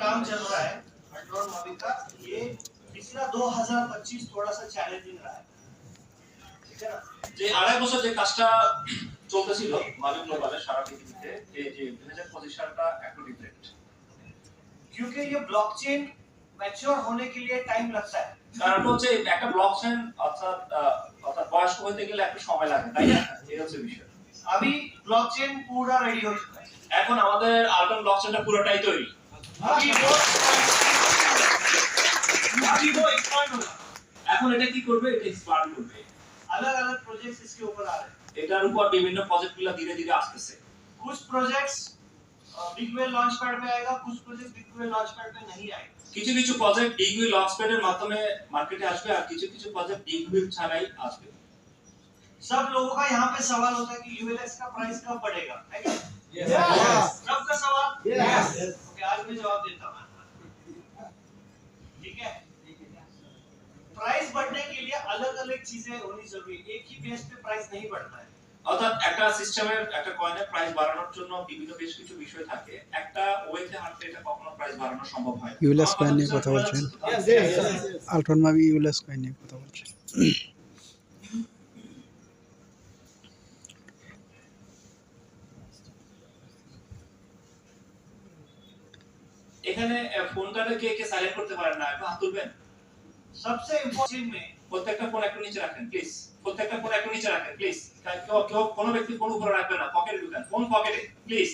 काम चल रहा है मेट्रो मावी का ये पिछला 2025 थोड़ा सा चैलेंजिंग रहा है ठीक है ना যে আড়াই বছর যে কাজটা চলতেছিল মালিক গ্লোবালে সারা পৃথিবীতে এই যে দুই হাজার পঁচিশ সালটা একটু ডিফারেন্ট क्योंकि ये ब्लॉकचेन मैच्योर होने के लिए टाइम लगता है কারণ হচ্ছে একটা ব্লক চেন অর্থাৎ আহ, অর্থাৎ বয়স্ক হতে গেলে একটু সময় লাগে তাই না এই হচ্ছে বিষয় अभी ब्लॉकचेन पूरा रेडी हो चुका है এখন আমাদের আলটন ব্লক চেনটা পুরোটাই তৈরি अभी वो अभी वो एक्सपांड होगा এখন এটা কি করবে এটা এক্সপান্ড করবে अलग अलग प्रोजेक्ट्स इसके ऊपर आ रहे हैं এটার উপর বিভিন্ন প্রজেক্টগুলো ধীরে ধীরে আসতেছে कुछ projects big well launch pad पे आएगा कुछ project big well launch pad पे नहीं आएगा কিছু কিছু প্রজেক্ট ডিগ্রি লঞ্চপ্যাডের মাধ্যমে মার্কেটে আসবে আর কিছু কিছু প্রজেক্ট ডিগ্রি ছাড়াই আসবে सब लोगों का यहाँ पे सवाल होता है कि यूएलएक्स का प्राइस कब बढ़ेगा है क्या सबका सवाल ओके आज मैं जवाब देता हूँ ठीक है प्राइस बढ़ने के लिए अलग अलग चीजें होनी जरूरी है एक ही बेस पे प्राइस नहीं बढ़ता है অর্থাৎ একটা সিস্টেমের একটা কয়েনের প্রাইস বাড়ানোর জন্য বিভিন্ন বেশ কিছু বিষয় থাকে একটা ওয়েতে হাঁটলে এটা কখনো প্রাইস বাড়ানো সম্ভব হয় না। ইউলেস আমার কয়েন নিয়ে কথা কথা বুঝতে বলছেন? পারছেন তো? আলট্রন মাবি ইউলেস কয়েন নিয়ে কথা বলছে এখানে ফোন কাটে কে কে সাইলেন্ট করতে পারেন না একটু হাত তুলবেন। সবচেয়ে ইম্পর্টেন্ট মে প্রত্যেকটা ফোন একটু নিচে রাখেন প্লিজ প্রত্যেকটা ফোন একটু নিচে রাখেন প্লিজ কেউ কেউ কোনো ব্যক্তি ফোন উপরে রাখবেন না পকেটে ঢুকান ফোন পকেটে প্লিজ